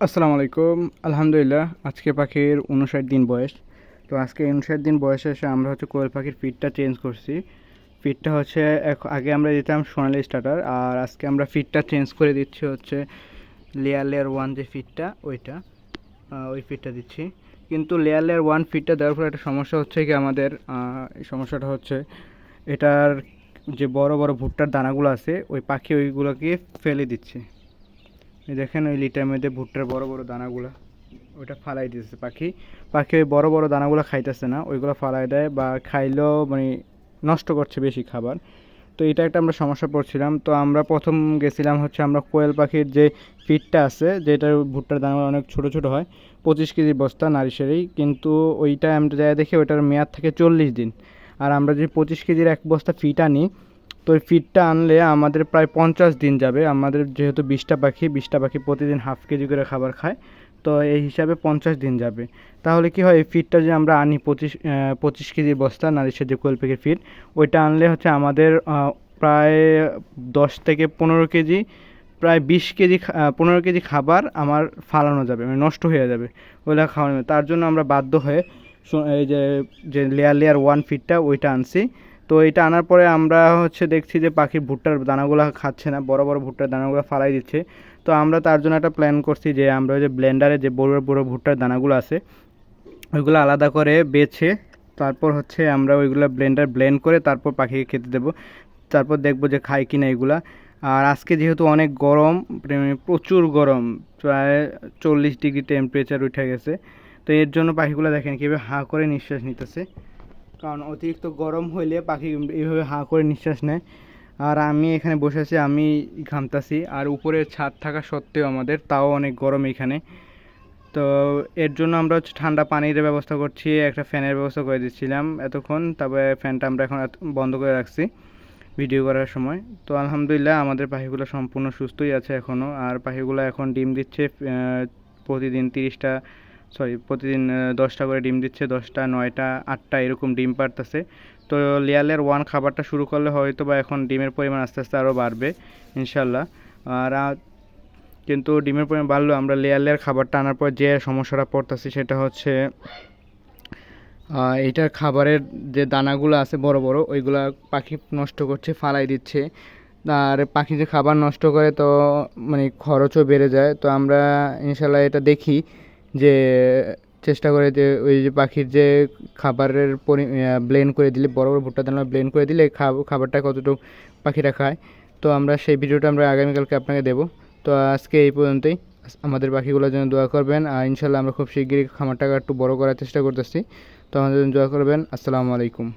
আসসালামু আলাইকুম। আলহামদুলিল্লাহ, আজকে পাখির উনষাট দিন বয়স। তো আজকে উনষাট দিন বয়সে এসে আমরা হচ্ছে কোয়েল পাখির ফিডটা চেঞ্জ করছি। ফিডটা হচ্ছে আগে আমরা দিতাম সোনালি স্টার্টার, আর আজকে আমরা ফিডটা চেঞ্জ করে দিচ্ছি হচ্ছে লেয়ার লেয়ার ওয়ান যে ফিডটা ওইটা ওই ফিডটা দিচ্ছি। কিন্তু লেয়ার লেয়ার ওয়ান ফিডটা দেওয়ার পর একটা সমস্যা হচ্ছে কি আমাদের এই সমস্যাটা হচ্ছে এটার যে বড় বড় ভুট্টার দানাগুলো আছে, ওই পাখি ওইগুলোকে ফেলে দিচ্ছে। দেখেন ওই লিটার মধ্যে ভুট্টার বড় বড় দানাগুলো, ওইটা ফালাই দিতেছে পাখি। পাখি ওই বড় বড় দানাগুলো খাইতেছে না, ওইগুলো ফালাই দেয় বা খাইলেও মানে নষ্ট করছে বেশি খাবার। তো এটা একটা আমরা সমস্যা পড়ছিলাম। তো আমরা প্রথম গেছিলাম হচ্ছে আমরা কোয়েল পাখির যে ফিডটা আছে, যেটা ভুট্টার দানাগুলো অনেক ছোট ছোট হয়, পঁচিশ কেজি বস্তা নারিশেরই কিন্তু ওইটা আমরা যাই দেখি ওইটার মেয়াদ থাকে চল্লিশ দিন। আর আমরা যদি পঁচিশ কেজির এক বস্তা ফিট আনি তো ওই ফিডটা আনলে আমাদের প্রায় পঞ্চাশ দিন যাবে। আমাদের যেহেতু বিশটা পাখি বিশটা পাখি প্রতিদিন হাফ কেজি করে খাবার খায়, তো এই হিসাবে পঞ্চাশ দিন যাবে। তাহলে কি হয়, এই ফিডটা যে আমরা আনি পঁচিশ পঁচিশ কেজির বস্তা নারিশের যে কোয়েল পাখির ফিড ওইটা আনলে হচ্ছে আমাদের প্রায় দশ থেকে পনেরো কেজি, প্রায় বিশ কেজি পনেরো কেজি খাবার আমার ফালানো যাবে মানে নষ্ট হয়ে যাবে ওইটা খাওয়ানো তার জন্য আমরা বাধ্য হয়ে এই যে যে লেয়ার লেয়ার ওয়ান ফিটটা ওইটা আনছি। তো এটা আনার পরে আমরা হচ্ছে দেখছি যে পাখির ভুট্টার দানাগুলো খাচ্ছে না, বড় বড় ভুট্টার দানাগুলো ফালাই দিচ্ছে। তো আমরা তার জন্য একটা প্ল্যান করছি যে আমরা যে ব্লেন্ডারে যে বড় বড় ভুট্টার দানাগুলো আছে, ওইগুলো আলাদা করে বেছে, তারপর হচ্ছে আমরা ওইগুলো ব্লেন্ডার ব্লেন্ড করে তারপর পাখিকে খেতে দেবো। তারপর দেখব যে খায় কিনা এগুলা। আর আজকে যেহেতু অনেক গরম মানে প্রচুর গরম, প্রায় চল্লিশ ডিগ্রি টেম্পারেচার উঠে গেছে। তো এর জন্য পাখিগুলো দেখেন কীভাবে হাঁ করে নিঃশ্বাস নিতেছে। কারণ অতিরিক্ত গরম হইলে পাখি এইভাবে হাঁ করে নিঃশ্বাস নেয়। আর আমি এখানে বসে আছি, আমি ঘামতাছি। আর উপরে ছাদ থাকা সত্ত্বেও আমাদের তাও অনেক গরম এখানে। তো এর জন্য আমরা হচ্ছে ঠান্ডা পানির ব্যবস্থা করছি, একটা ফ্যানের ব্যবস্থা করে দিচ্ছিলাম এতক্ষণ। তারপরে ফ্যানটা আমরা এখন বন্ধ করে রাখছি ভিডিও করার সময়। তো আলহামদুলিল্লাহ আমাদের পাখিগুলো সম্পূর্ণ সুস্থই আছে এখনও আর পাখিগুলো এখন ডিম দিচ্ছে প্রতিদিন তিরিশটা সরি প্রতিদিন দশটা করে ডিম দিচ্ছে দশটা নয়টা আটটা এরকম ডিম পারতেছে তো লেয়ালের ওয়ান খাবারটা শুরু করলে হয়তো বা এখন ডিমের পরিমাণ আস্তে আস্তে আরও বাড়বে ইনশাল্লাহ। আর কিন্তু ডিমের পরিমাণ বাড়লেও আমরা লেয়ার লেয়ার খাবারটা আনার পর যে সমস্যাটা পড়তেছি সেটা হচ্ছে আহ, এইটার খাবারের যে দানাগুলো আছে বড় বড় ওইগুলা পাখি নষ্ট করছে ফালাই দিচ্ছে। আর পাখি যে খাবার নষ্ট করে তো মানে খরচও বেড়ে যায়। তো আমরা ইনশাল্লাহ এটা দেখি। যে চেষ্টা করে যে ওই যে পাখির যে খাবারের পরি ব্লেন্ড করে দিলে, বড় বড় ভুট্টা দানা ব্লেন্ড করে দিলে খাব- খাবারটা কতটুকু পাখিরা খায়, তো আমরা সেই ভিডিওটা আমরা আগামীকালকে আপনাকে দেবো। তো আজকে এই পর্যন্তই। আমাদের পাখিগুলোর জন্য দোয়া করবেন। আর ইনশাল্লাহ আমরা খুব শিগগিরই খামারটাকে একটু বড় করার চেষ্টা করতেছি। তো আমাদের জন্য দোয়া করবেন। আসসালামু আলাইকুম।